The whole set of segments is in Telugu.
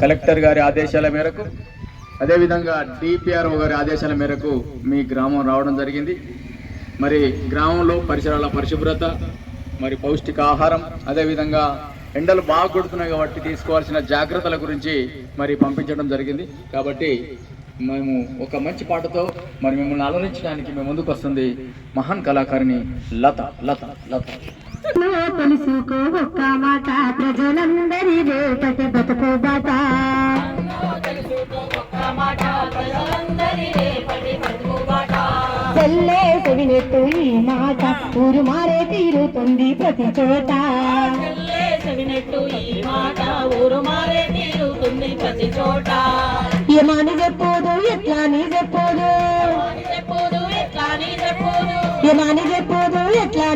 కలెక్టర్ గారి ఆదేశాల మేరకు అదేవిధంగా డిపిఆర్ఓ గారి ఆదేశాల మేరకు మీ గ్రామం రావడం జరిగింది. మరి గ్రామంలో పరిసరాల పరిశుభ్రత మరి పౌష్టికాహారం అదేవిధంగా ఎండలు బాగా కొడుతున్నాయి కాబట్టి తీసుకోవాల్సిన జాగ్రత్తల గురించి మరి పంపించడం జరిగింది. కాబట్టి మేము ఒక మంచి పాటతో మరి మిమ్మల్ని అలరించడానికి మేము ముందుకు వస్తుంది మహాన్ కళాకారిణి లత లత లత. తెలుసుకో ఒక్క మాట ప్రజలందరి రేపటి బతుకు బాట చెల్లే చెవినెట్టు ఈ మాట. ఊరు మారే తీరుతుంది ప్రతి చోట. ఏమని చెప్పుదు ఎట్లా నీ చెప్పుదు ఏమని చెప్పోదు. ఎట్లా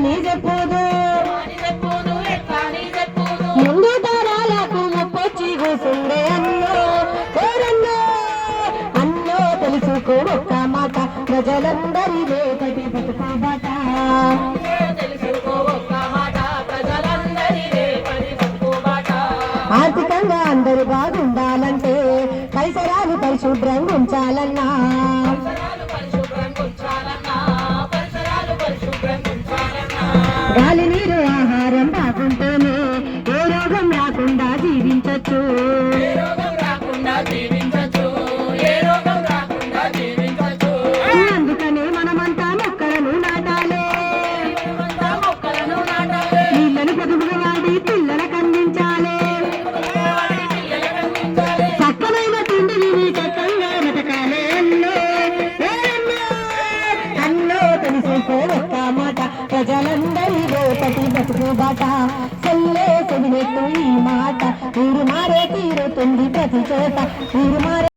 రేపటి బతుకు ఆర్థికంగా అందరూ బాగుండాలంటే పరిసరాలు పరిశుభ్రంగా ఉంచాలన్నా గాలి నీరు ఆహారం బాగుంటేనే ఏ రోగం రాకుండా జీవించొచ్చు. తెలుసుకో మాట. ప్రజలందరి రేపటి బతుకు బాట. చెల్లే చెవినెట్టు ఈ మాట. ఊరు మారే తీరుతుంది ప్రతి చోట ఊరు మారే